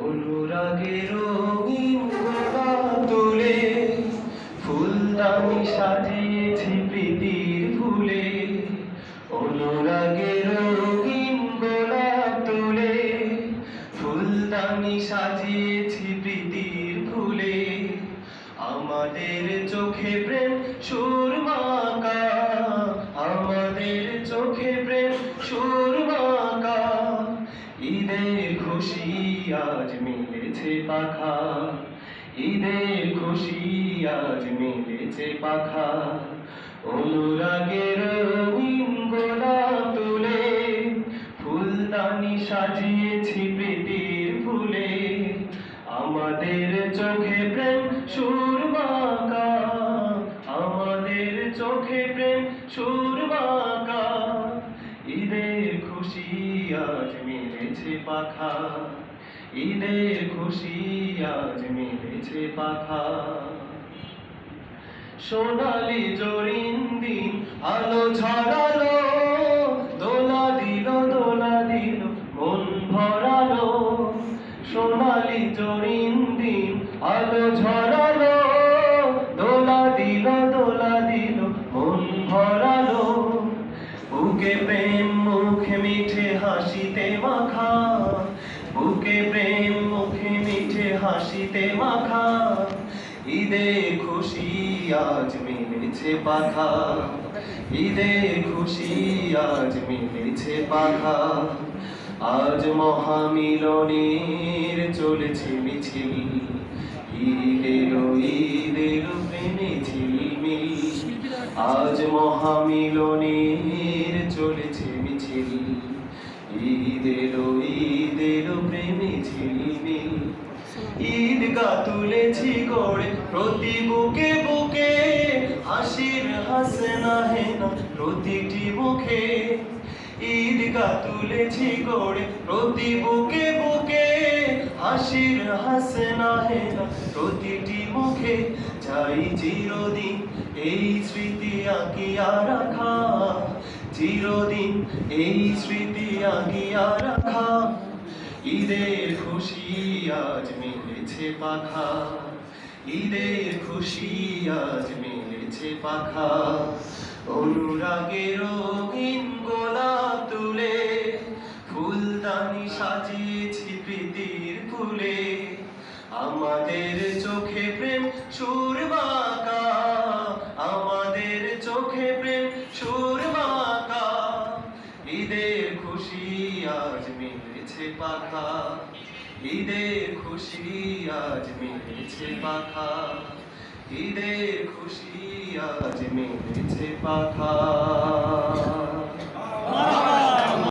অনুরাগের তুলে ফুলদানি সাজিয়েছি প্রীতির ফুলে। অনুরাগের রঙিন তুলে ফুলদানি সাজিয়েছি প্রীতির ফুলে। আমাদের চোখে প্রেম ঈদের খুশি আজ মিলেছে পাখা। ঈদের খুশি আজ মিলেছে পাখা। অনুরাগের রঙিন গোলাপ তুলে, ফুলদানি সাজিয়েছি প্রীতির ফুলে। আমাদের চোখে প্রেম সুরমাকা আমাদের চোখে প্রেম সুরমাকা খুশি আজ মিলেছে পাখা। খুশি আজ মিলেছে পাখা। সোনালি জরিন দিন, আলো ছড়ালো দোলা দিল দোলা দিল, মন ভরালো। সোনালি জরিন দিন, আলো ঝরালো বুকে প্রেম, মুখে মিঠে হাসিতে মাখা। বুকে প্রেম, মুখে মিঠে হাসিতে মাখা। ঈদে খুশি আজ মিলেছে পাখা ঈদে খুশি আজ মিলেছে পাখা আজ মহামিলনের চলেছে মিছিল। ঈদের ঈদের প্রেমে আজ মহামিলনের চলেছে মিছিল ঈদের ঈদের ঝিলমিল। ঈদ গা তুলেছি গড়ে, প্রতি বুকে বুকে। হাসির হাসনা হেনা প্রতিটি মুখে। ঈদ গা তুলেছি গড়ে, প্রতি বুকে বুকে। হাসির হাসনা হেনা প্রতিটি মুখে চাই চিরদিন এই স্মৃতি আঁকিয়া রাখা। চিরদিন এই স্মৃতি আঁকিয়া রাখা। ঈদের খুশি আজ মিলেছে পাখা। ঈদের খুশি আজ মিলেছে পাখা। অনুরাগের রঙিন গোলাপ তুলে ফুলদানি সাজিয়েছি প্রীতির ফুলে আমাদের চোখে প্রেম সুরবাকা আমাদের চোখে প্রেম সুরবাকা ঈদের খুশি আজ মিলেছে পাখা, ঈদের খুশি আজ মিলেছে পাখা, ঈদের খুশি আজ মিলেছে পাখা।